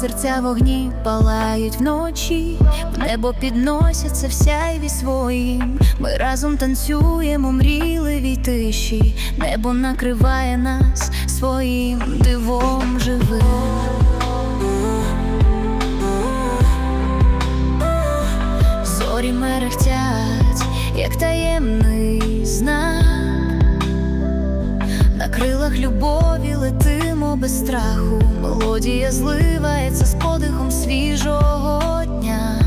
серця вогні палають вночі, в небо підносяться в сяйві своїм. Ми разом танцюємо, мрійливій тиші, небо накриває нас своїм дивом живим. Зорі мерехтять, як таємний страху. Мелодія зливається з подихом свіжого дня.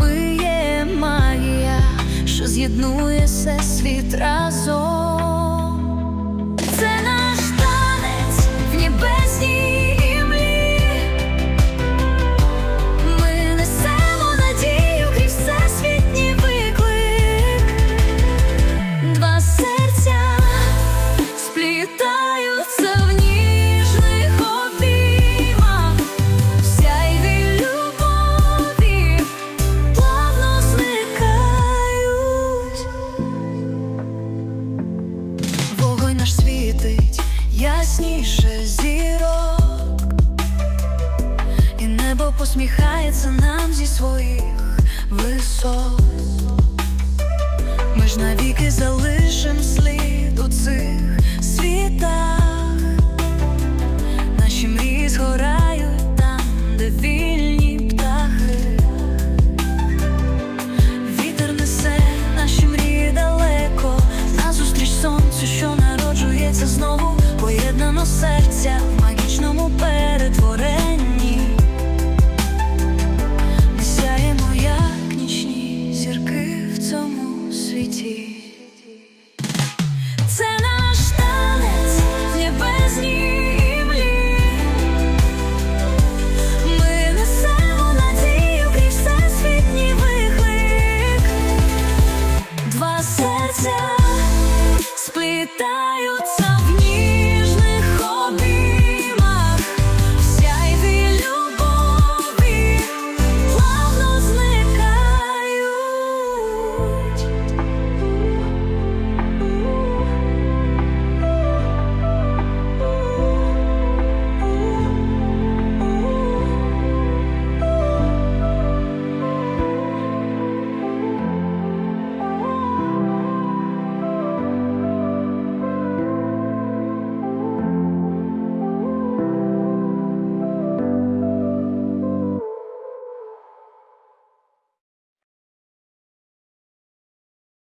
пиє магія, що з'єднує все світ разом. Ясніше зірок, і небо посміхається нам зі своїх висот. Ми ж навіки залишим слід у цих